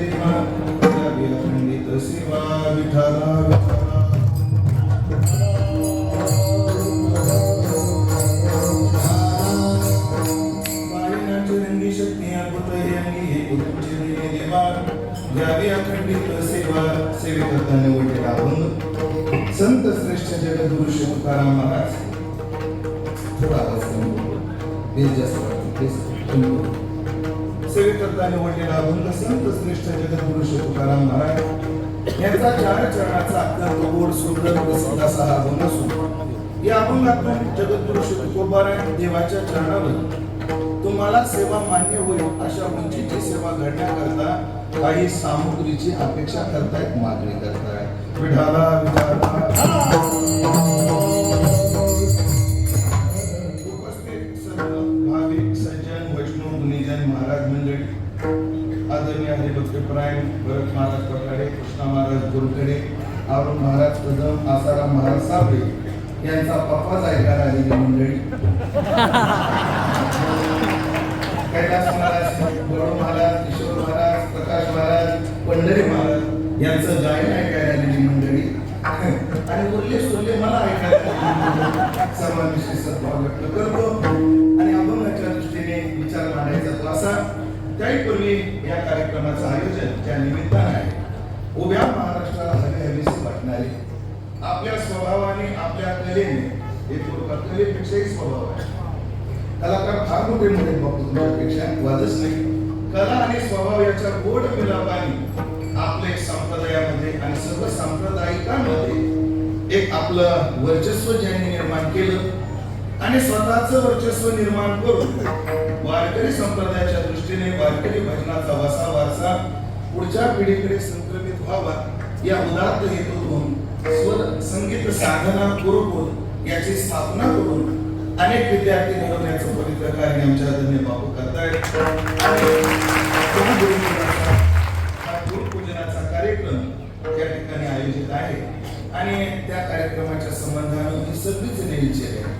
ていきます。श्रेष्ठ जगद्गुरु तुकाराम महाराज यांचा चार चरणाचा अत्यंत गोड सुंदर प्रसिद्ध असा हा अभंग असून या अभंगातून जगदपुरुष श्री तुकोबाराय देवाच्या चरणावर तुम्हाला सेवा मान्य होईल अशा उंचीची सेवा घडण्याकरता काही सामुग्रीची अपेक्षा करतायत मागणी करतायत. विठाला विठाला कदम आसाराम महाराज साबळे यांचा पप्पाच ऐकायला आलेली मंडळी. कैलास महाराज गौरव महाराज किशोर महाराज प्रकाश महाराज पंढरी महाराज यांचं गायन ऐकायला आलेली मंडळी. आणि बोलले सुरले मला ऐकायला सर्वांविषयी सद्भाव व्यक्त करतो. आणि अभंगाच्या दृष्टीने विचार मांडायचा तो असा त्याहीपूर्वी या कार्यक्रमाचं आयोजन त्या निमित्तानं आहे. उभ्या आपल्या स्वभावाने आपल्या कलेने. हे थोडं कलेपेक्षाही स्वभाव आहे. कलाकार फार मोठे मोठे बघतो तुमच्यापेक्षा वादच नाही. कला आणि स्वभाव याच्या गोड मिलापाने आपल्या संप्रदायामध्ये आणि सर्व सांप्रदायिकांमध्ये एक आपलं वर्चस्व ज्यांनी निर्माण केलं आणि स्वतःच वर्चस्व निर्माण करून वारकरी संप्रदायाच्या दृष्टीने वारकरी भजनाचा वसा वारसा पुढच्या पिढीकडे संक्रमित व्हावा या उदात्त हेतूतून स्वर संगीत साधना गुरुकुल याची स्थापना करून अनेक विद्यार्थी घडवण्याचं पवित्र कार्य आमच्या आदरणीय बापू करतायत. आणि गुरुपूजनाचा हा गुरुपूजनाचा कार्यक्रम त्या ठिकाणी आयोजित आहे. आणि त्या कार्यक्रमाच्या संबंधानं ही सगळीच नेहमीची आहे.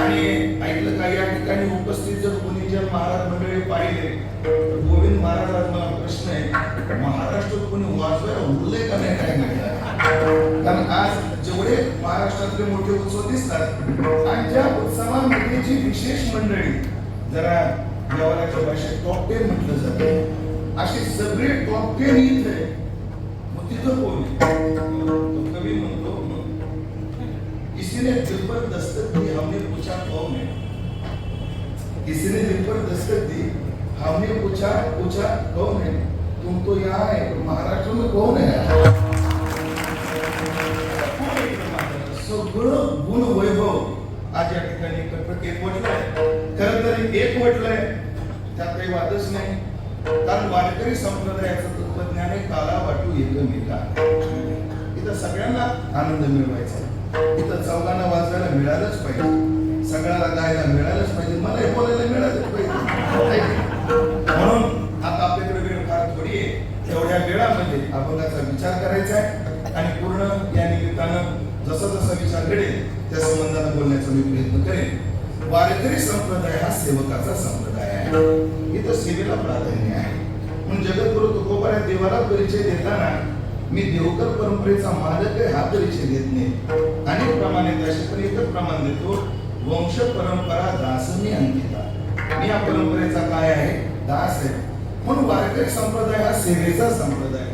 आणि ऐकलं का या ठिकाणी उपस्थित जर कोणी जर महाराज मंडळी पाहिले तर गोविंद महाराजांना मला प्रश्न आहे महाराष्ट्रात कोणी वाजवायला उरले का नाही काय माहिती? कारण आज जेवढे महाराष्ट्रातले मोठे उत्सव दिसतात आणि ज्या उत्सवामध्ये जी विशेष मंडळी जरा व्यवहाराच्या भाषेत टॉप टेन म्हटलं जातं असे सगळे टॉप टेन इथे मग तिथं कोण कवी म्हणतो किसी दिल पर दस्तक दी हमने पूछा कौन है किसी दिल पर दस्तक दी हमने पूछा पूछा कौन है तुम तो यहाँ है महाराष्ट्र में कौन है? सगळं गुण वैभव आज या ठिकाणी एकत्र एक म्हटलंय खरं तर एक म्हटलंय त्यात काही वादच नाही. कारण वारकरी संप्रदायाचं तत्वज्ञान हे काला वाटू एकमेका इथं सगळ्यांना आनंद मिळवायचा इथं चौघांना वाचायला मिळालंच पाहिजे. सगळ्याला गायला मिळालंच पाहिजे. मला हे बोलायला मिळालंच पाहिजे. म्हणून आता आपल्याकडे वेळ फार थोडी आहे. तेवढ्या वेळामध्ये अभंगाचा विचार करायचा आहे. आणि पूर्ण या निमित्तानं जसा जसा विचार घडेल त्या संबंधानं बोलण्याचा मी प्रयत्न करेन. वारकरी संप्रदाय हा सेवकाचा संप्रदाय आहे. इथं सेवेला प्राधान्य आहे. म्हणून जगद्गुरु तुकोबा या देवाला परिचय देताना मी देवकर परंपरेचा मालक आहे हा परिचय देत नाही. अनेक प्रमाणे असे पण एकच प्रमाण देतो. वंश परंपरा दासनी अंकिता. मी या परंपरेचा काय आहे? दास आहे. म्हणून वारकरी संप्रदाय हा सेवेचा संप्रदाय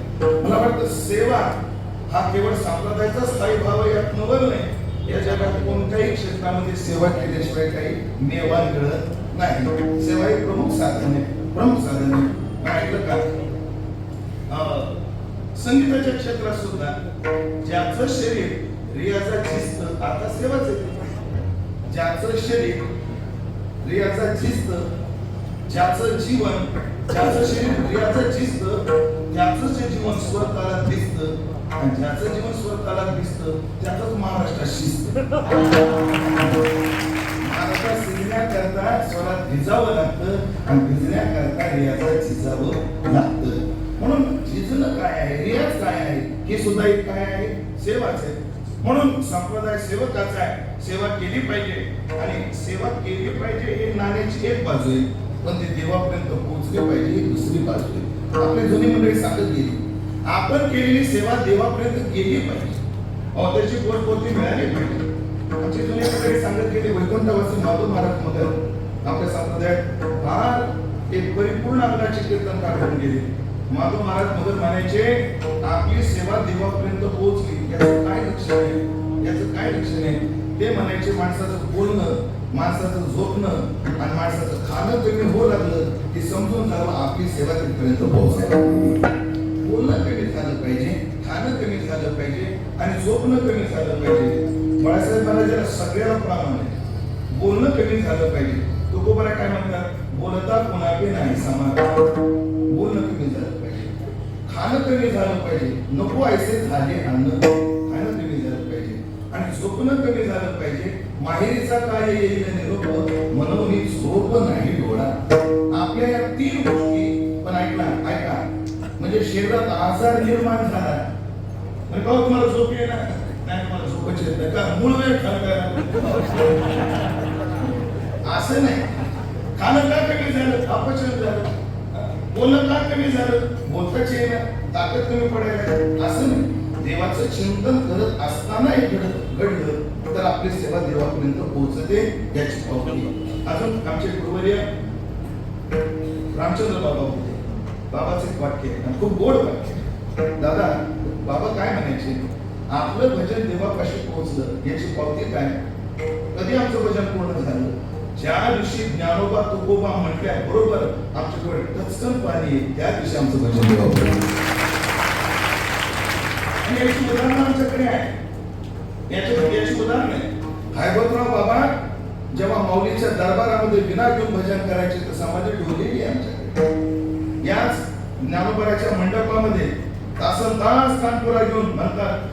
मला वाटतं सेवा हा केवळ संप्रदायाचा स्थायी भाव यात नवल नाही. या जगात कोणत्याही क्षेत्रामध्ये सेवा केल्याशिवाय काही मेवा मिळत नाही. सेवा ही प्रमुख साधन आहे. प्रमुख साधन आहे. ऐकलं का? संगीताच्या क्षेत्रात सुद्धा ज्याचं शरीर रियाचा चिस्त आता सेवाच येते ज्याचं शरीर रियाचा चिस्त ज्याचं जीवन ज्याचं शरीर रियाचं चिस्त त्याचं जे जीवन स्वतःला दिसतं ज्याचं जीवन स्वतःला दिसतं त्यातच महाराष्ट्रात शिस्त. महाराष्ट्रात शिजण्याकरता स्वरात भिजावं लागतं आणि भिजण्याकरता रियाचा झिजावं लागतं. म्हणून झिजणं काय आहे रियाज काय आहे हे सुद्धा एक काय आहे? सेवाच आहे. म्हणून संप्रदाय सेवकाचा आहे. सेवा केली पाहिजे. आणि सेवा केली पाहिजे हे नाण्याची एक बाजू आहे. पण ते देवापर्यंत पोहोचले पाहिजे ही दुसरी बाजू आहे. आपली जुनी मंडळी सांगत गेली आपण केलेली सेवा देवापर्यंत गेली पाहिजे. अहो त्याची कोणती मिळाली पाहिजे. आमची जुनी मंडळी सांगत गेले वैकुंठवासी माधव महाराजमध्ये आपल्या संप्रदायात फार एक परिपूर्ण अंगाचे कीर्तन काढून गेले. माधव महाराज मगर म्हणायचे आपली सेवा देवापर्यंत पोहोचली. याचं काय लक्षण आहे? याचं काय लक्षण आहे ते म्हणायचे माणसाचं बोलणं माणसाचं झोपणं आणि माणसाचं खाणं कमी होऊ लागलं की समजून जावं आपली सेवा तिथपर्यंत पोहोचायला बोलणं कमी झालं पाहिजे खाणं कमी झालं पाहिजे आणि झोपणं कमी झालं पाहिजे. बाळासाहेब महाराजांना सगळ्याला प्रमाण आहे. बोलणं कमी झालं पाहिजे. तुकोबाला काय म्हणतात? बोलता कोणाबी नाही समान. बोलणं कमी झालं पाहिजे. खाणं कमी झालं पाहिजे. नको ऐसे झाले अन्न. खाणं कमी झालं पाहिजे. आणि झोपणं कमी झालं पाहिजे. माहेरीचा काय येईल निरोप म्हणून झोप नाही डोळा. आपल्या या तीन शरीरात आजार निर्माण झाला. म्हणजे का तुम्हाला झोप येणार? नाही तुम्हाला झोपच येत नाही. का मूळ वेळ असं नाही. खाणं का कमी झालं? अपचन झालं. बोलणं का कमी झालं? बोलताच येणार ताकद कमी पडायला असं नाही. देवाचं चिंतन करत असताना हे घडत घडलं तर आपली सेवा देवापर्यंत पोहोचते याची पावती. अजून आमचे गुरुवर्य रामचंद्र बाबा होते. बाबाचे एक वाक्य आहे. आणि खूप गोड वाक्य आहे. दादा बाबा काय म्हणायचे? आपलं भजन देवापाशी पोहोचलं याची पावती काय? कधी आमचं भजन पूर्ण झालं? ज्या दिवशी ज्ञानोबा तुकोबा म्हटल्या बरोबर आमच्याकडे टचकन पाणी आहे त्या दिवशी आमचं भजन देवापर्यंत आणि याची उदाहरणं आमच्याकडे आहे याच्या याची उदाहरण आहे हैबतराव बाबा जेव्हा माऊलीच्या दरबारामध्ये विना घेऊन भजन करायचे तर समाधी ठेवलेली आहे आमच्याकडे. याच ज्ञानोबराच्या मंडपामध्ये तासन तास कानपुरा घेऊन म्हणतात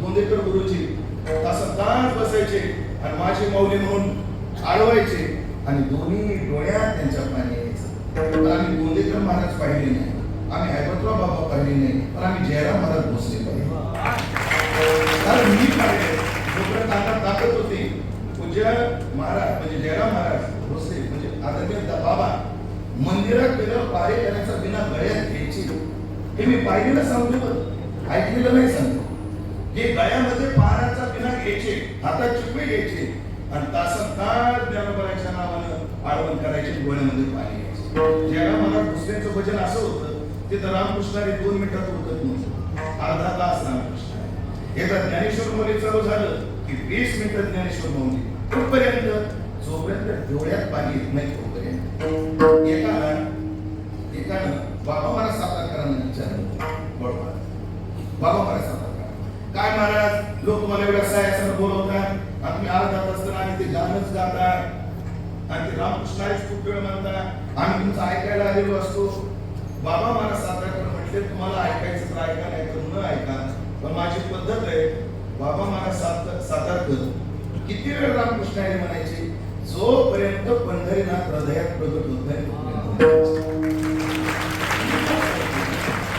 धोंदेकर गुरुजी तासन तास बसायचे आणि माझी माऊली म्हणून आळवायचे आणि दोन्ही डोळ्यात त्यांच्या पाणी यायचं आम्ही गोंदेकर महाराज पाहिले नाही. आम्ही हैबतराव बाबा पाहिले नाही पण आम्ही जयराम महाराज भोसले पाहिले. कारण मी पाहिले जोपर्यंत आता ताकद होती पूज्य महाराज म्हणजे जयराम महाराज भोसले म्हणजे आदरणीय दा- बाबा मंदिरात गेल्यावर पारे करण्याचा बिना गळ्यात घ्यायची हे मी पाहिलेलं सांगतो बरं. ऐकलेलं नाही सांगतो. हे गळ्यामध्ये पाराचा बिना घ्यायचे हातात चिपे घ्यायचे आणि तासन तास ज्ञानोबराच्या नावानं आळवण करायचे डोळ्यामध्ये पाणी घ्यायचे. मला महाराज भोसलेचं भजन असं होतं तर रामकृष्णाने दोन मिनिटात उरकत नव्हतं. अर्धा तास रामकृष्ण एकदा ज्ञानेश्वर मध्ये चालू झालं की वीस मिनिटं ज्ञानेश्वर मौली. कुठपर्यंत जोपर्यंत डोळ्यात पाणी येत नाही तोपर्यंत. एकानं एकानं बाबा मला सातारकरांना विचारलं बाबा महाराज सातारकर काय महाराज लोक मला एवढ्या सायासनं बोलवतात आणि तुम्ही अर्धा तास तर आणि ते गाणंच गातात आणि ते रामकृष्णाच खूप वेळ म्हणतात आम्ही तुमचं ऐकायला आलेलो असतो बाबा मला सातारकर म्हटले तुम्हाला ऐकायचं तर ऐका नाही तर न ऐका पण माझी पद्धत आहे बाबा महाराज सात सातारकर किती वेळ रामकृष्ण आहे म्हणायचे जोपर्यंत पंढरीनाथ हृदयात प्रगत होत नाही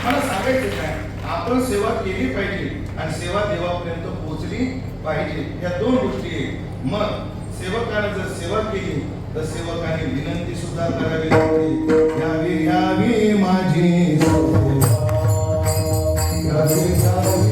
मला सांगायचं काय? आपण सेवा केली पाहिजे आणि सेवा देवापर्यंत पोहोचली पाहिजे. या दोन गोष्टी आहेत. मग सेवकाने जर सेवा केली तर सेवकाने विनंती सुद्धा करावी लागते. यावी यावी माझी सेवा. यावी यावी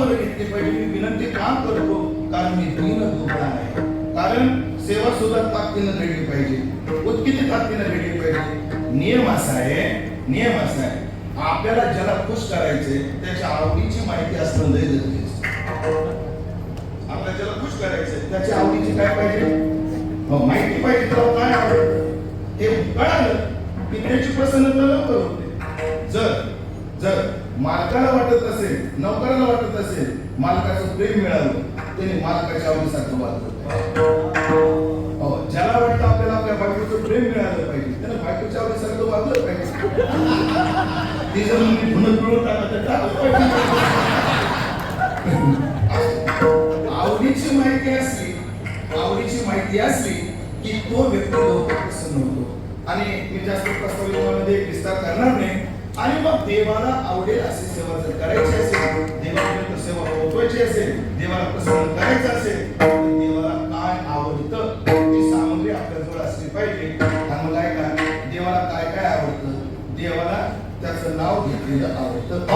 का घेतली पाहिजे मी विनंती का करतो कारण मी दीन दुबळा आहे. कारण सेवा सुद्धा ताकदीनं घडली पाहिजे. उत्किती ताकदीनं घडली पाहिजे. नियम असा आहे नियम असा आहे. आपल्याला ज्याला खुश करायचे त्याच्या आवडीची माहिती असणं लय गरजेचं आहे. आपल्याला ज्याला खुश करायचे त्याच्या आवडीची काय पाहिजे? हो, माहिती पाहिजे त्याला काय आवडतं? ते कळालं की त्याची प्रसन्नता लवकर होते. जर जर मालकाला वाटत असेल नोकराला वाटत असेल मालकाचं प्रेम मिळालं त्याने मालकाच्या आवडीसारखं वागलं. हो ज्याला वाटतं आपल्याला आपल्या बायकोचं प्रेम मिळालं पाहिजे त्यानं बायकोच्या आवडीसारखं वागलं पाहिजे. ती जर म्हणजे टाकलं आवडीची माहिती असली आवडीची माहिती असली की तो व्यक्ती प्रसन्न होतो. आणि मी जास्त प्रस्तावित विस्तार करणार नाही आणि मग देवाला आवडेल अशी सेवा जर करायची असेल देवापर्यंत सेवा पोहोचवायची असेल देवाला प्रसन्न करायचं असेल देवाला काय आवडतं ती सामग्री आपल्याजवळ असली पाहिजे. आणि मग काय का देवाला काय काय आवडतं? देवाला त्याचं नाव घेतलेलं आवडतं.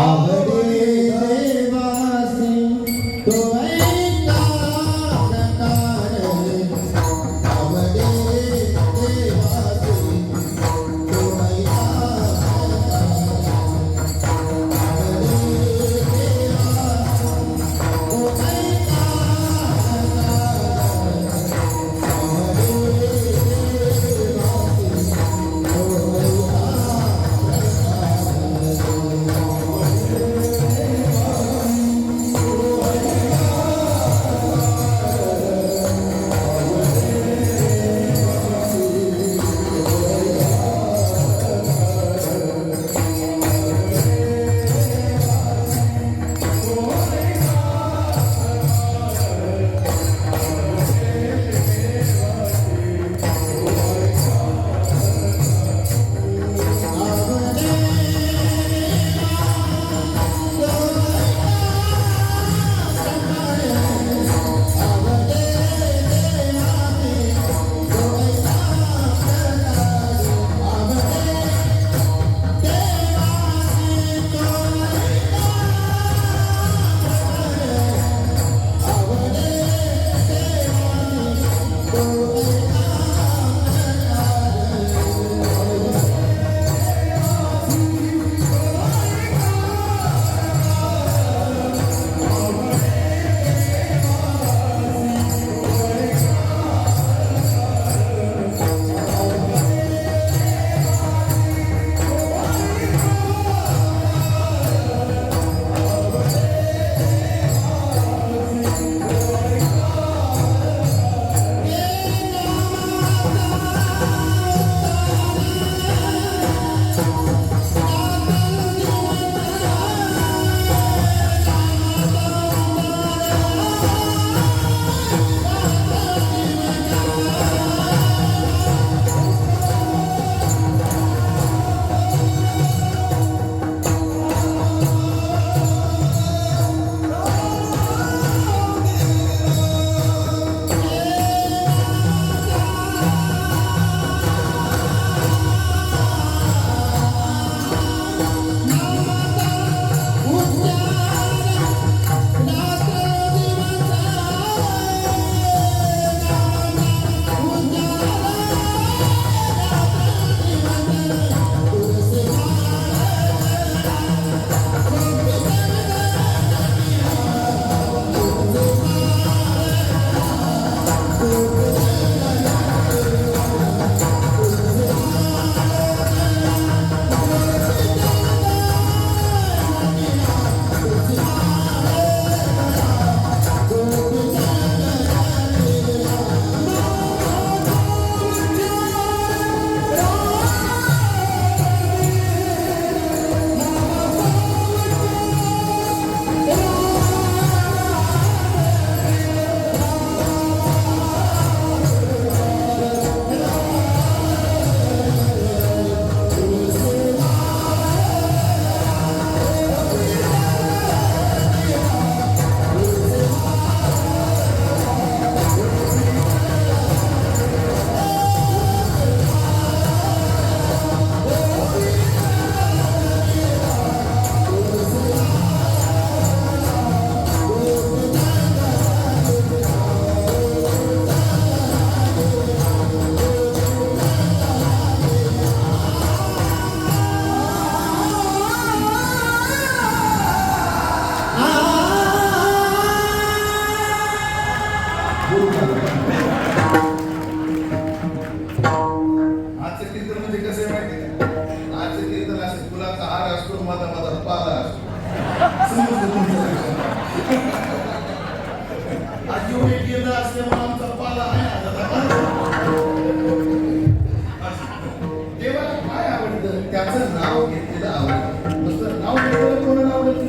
नाव घेतलेलं आवडतं नाव घेतलेलं कोणाला आवडत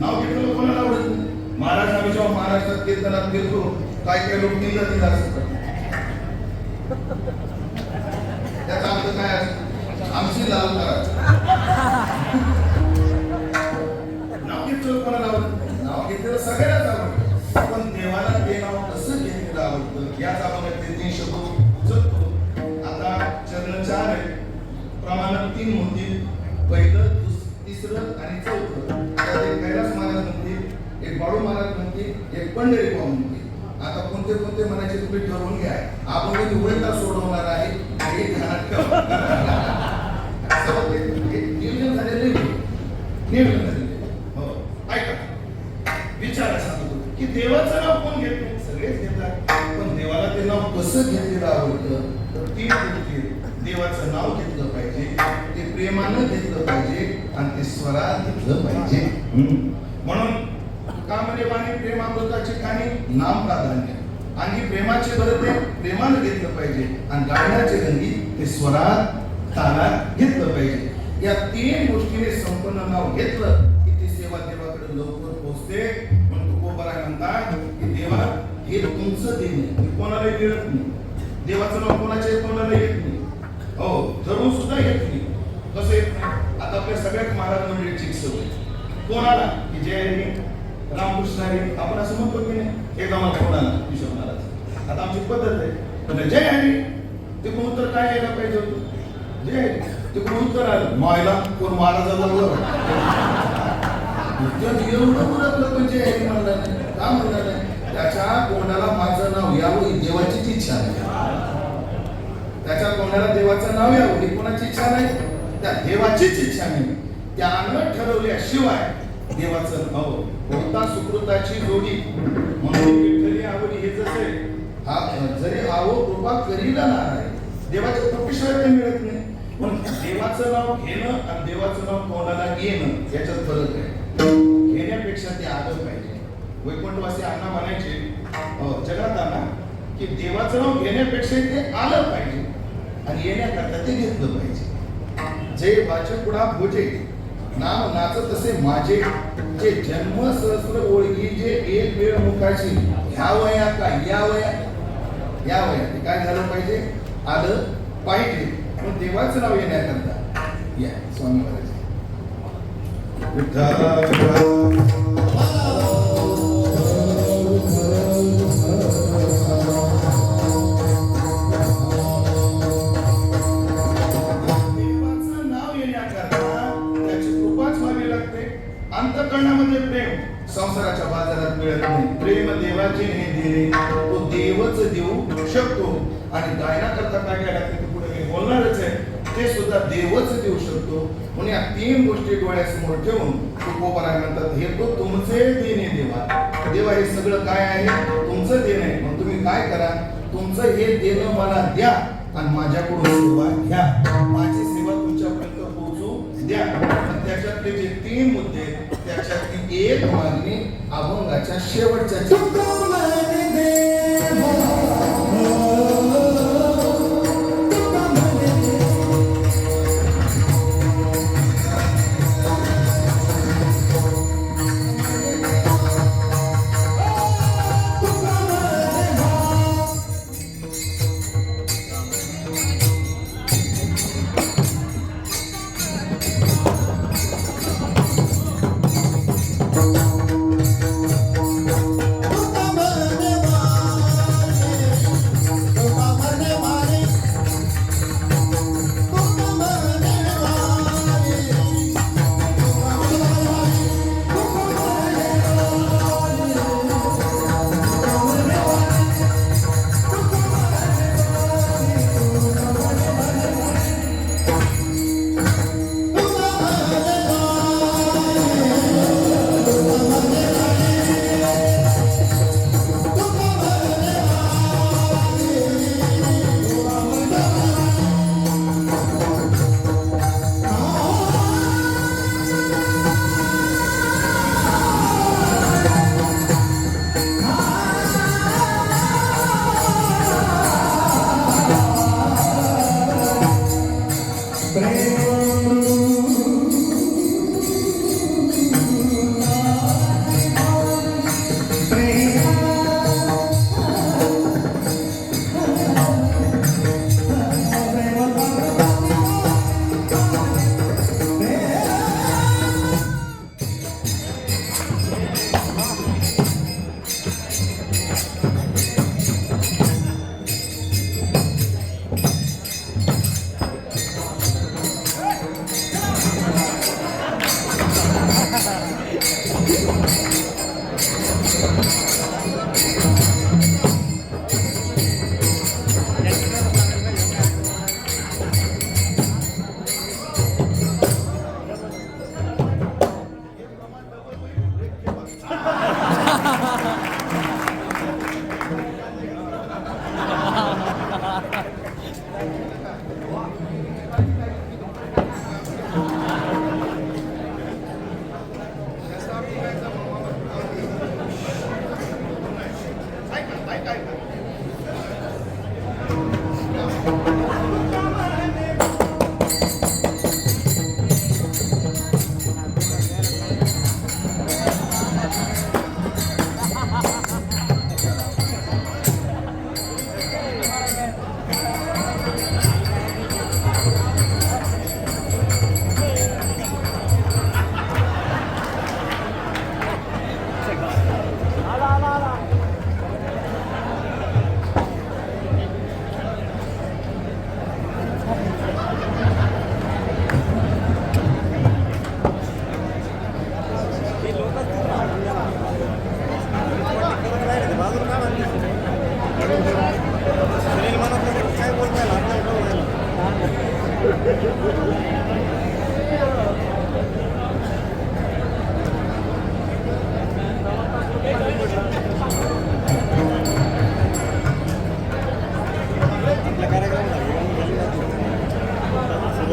नाव घेतलेलं कोणाला आवडत महाराज आम्ही जेव्हा महाराष्ट्रात कीर्तनात गेलो काय काय लोक निंदा निंदा असतात. त्याचा अर्थ काय असतो? आमची लाल पंढरी भाऊ पाहून आता कोणते कोणते म्हणायचे तुम्ही ठरवून घ्या. आपण कधी उलटा सोडवणार आहे म्हणजे हे ध्यानात ठेवा नियोजन झालेलं नियोजन झालेलं हो. ऐका. विचारा सांगतो की देवाचं नाव कोण घेत नाही? सगळेच घेतात. पण देवाला ते नाव कसं घेतलेलं आवडतं तर ती गोष्टी देवाचं नाव घेतलं पाहिजे ते प्रेमानं घेतलं पाहिजे आणि ते स्वरात घेतलं पाहिजे म्हणून कामरे वाणी प्रेमामृताची खाणी नाम प्राधान्य आणि प्रेमाचे बरं ते प्रेमानं घेतलं पाहिजे. आणि गाण्याचे रंगी ते स्वरात तालात घेतलं पाहिजे. या तीन गोष्टीने संपन्न नाव घेतलं की ती सेवा देवाकडे लवकर पोहोचते. म्हणून तुकोबराय म्हणतात की देवा हे तुमचं देणे हे कोणालाही मिळत नाही. देवाचं नाव कोणाचे कोणाला येत नाही. हो जरूर सुद्धा येत नाही. कसं येत नाही आता आपल्या सगळ्यात महाराज मंडळीची सवय. कोणाला? की जय रामकृष्ण आपण असं म्हणतो की नाही? एक आम्हाला कोणाला विषय महाराज आता आमची पद्धत आहे. म्हणजे जय आहे ते कोणतर काय यायला पाहिजे होतं? जे ते कोण आलं. मायला कोण महाराजाला वर एवढं बोलत पण जय आहे म्हणलं नाही. का म्हणलं नाही? त्याच्या कोणाला माझं नाव यावं ही देवाचीच इच्छा नाही. त्याच्या कोणाला देवाचं नाव यावं ही कोणाची इच्छा नाही? त्या देवाचीच इच्छा नाही. त्यानं ठरवल्याशिवाय देवाचं नाव होता सुकृताची जोडी? म्हणून विठ्ठली आवडी हे जसे हा जरी आवो कृपा करीला नाही देवाच्या कृपेशिवाय ते मिळत नाही. पण देवाचं नाव घेणं आणि देवाचं नाव कोणाला येणं याच्यात फरक आहे. घेण्यापेक्षा ते आलं पाहिजे. वैकुंठवासी अण्णा म्हणायचे जगात अण्णा की देवाचं नाव घेण्यापेक्षा ते आलं पाहिजे. आणि येण्याकरता ते घेतलं पाहिजे. जे वाचे पुढा भोजे. नाम नाचत तसे माझे. जे जन्म सहस्र ओळखी जे एक वेळ मुखाची ह्या वया का या वया या वया ते काय झालं पाहिजे? आलं पाहिजे. पण देवाचं नाव येण्याकरता या स्वामी महाराज. ते पुढे मी बोलणारच आहे. ते सुद्धा देवच देऊ शकतो. म्हणून या तीन गोष्टी डोळ्यासमोर ठेवून तुकोबराय म्हणतात हे तो तुमचे देणे देवा. देवा हे सगळं काय आहे? तुमचं देणं आहे. मग तुम्ही काय करा? तुमचं हे देणं मला द्या आणि माझ्याकडून सेवा घ्या. माझी सेवा तुमच्यापर्यंत पोहोचू द्या. त्याच्यातले जे तीन मुद्दे त्याच्यातली एक मागणी अभंगाच्या शेवटच्या